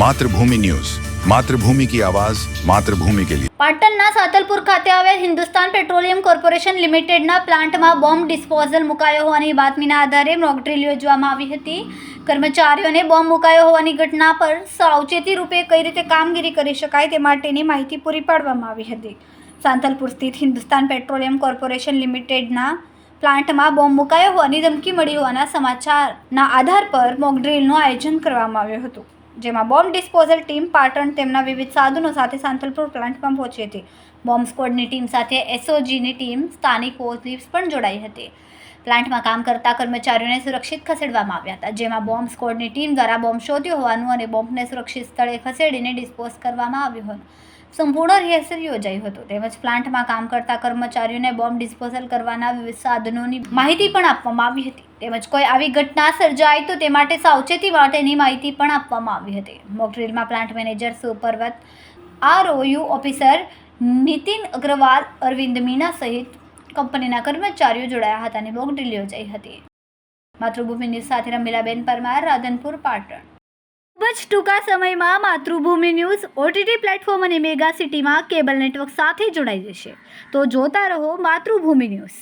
Mathrubhumi news. Mathrubhumi કી આવાજ, માતૃભૂમિ કે લિયે પાટણના સાતલપુર ખાતે આવેલ હિન્દુસ્તાન પેટ્રોલિયમ કોર્પોરેશન લિમિટેડના પ્લાન્ટમાં બોમ્બ ડિસ્પોઝલ મુકાયો હોવાની બાતમીના આધારે મોકડ્રીલ યોજવામાં આવી હતી. કર્મચારીઓને બોમ્બ મુકાયો હોવાની ઘટના પર સાવચેતી રૂપે કઈ રીતે કામગીરી કરી શકાય તે માટેની માહિતી પૂરી પાડવામાં આવી હતી. સાંતલપુર સ્થિત હિન્દુસ્તાન પેટ્રોલિયમ કોર્પોરેશન લિમિટેડના પ્લાન્ટમાં બોમ્બ મુકાયો હોવાની ધમકી મળી હોવાના સમાચારના આધાર પર મોકડ્રીલનું આયોજન કરવામાં આવ્યું હતું. જેમાં બોમ્બ ડિસ્પોઝલ ટીમ પાટણ તેમના વિવિધ સાધનો સાથે સાંતલપુર પ્લાન્ટમાં પહોંચી હતી. બોમ્બ સ્કોડની ટીમ સાથે એસઓજીની ટીમ સ્થાનિક પોલીસ પણ જોડાઈ હતી. પ્લાન્ટમાં કામ કરતા કર્મચારીઓને સુરક્ષિત ખસેડવામાં આવ્યા હતા, જેમાં બોમ્બ સ્કોડની ટીમ દ્વારા બોમ્બ શોધ્યો હોવાનું અને બોમ્બને સુરક્ષિત સ્થળે ખસેડીને ડિસ્પોઝ કરવામાં આવ્યો હતો. સંપૂર્ણ રિહર્સલ યોજાયું હતું. તેમજ પ્લાન્ટમાં કામ કરતા કર્મચારીઓને બોમ્બ ડિસ્પોઝલ કરવાના વિવિધ સાધનોની માહિતી પણ આપવામાં આવી હતી. તેમજ કોઈ આવી ઘટના સર્જાય તો તે માટે સાવચેતી માટેની માહિતી પણ આપવામાં આવી હતી. મોકડ્રીલમાં પ્લાન્ટ મેનેજર સુપરવત આરઓયુ ઓફિસર નીતિન અગ્રવાલ, અરવિંદ મીના સહિત કંપનીના કર્મચારીઓ જોડાયા હતા અને ડ્રીલ યોજાઈ હતી. માતૃભૂમિ ન્યૂઝ સાથે રમીલાબેન પરમાર, રાધનપુર, પાટણ. ખૂબ જ ટૂંકા સમયમાં માતૃભૂમિ ન્યૂઝ ઓટીટી પ્લેટફોર્મ અને મેગા સિટીમાં કેબલ નેટવર્ક સાથે જોડાઈ જશે. તો જોતા રહો માતૃભૂમિ ન્યૂઝ.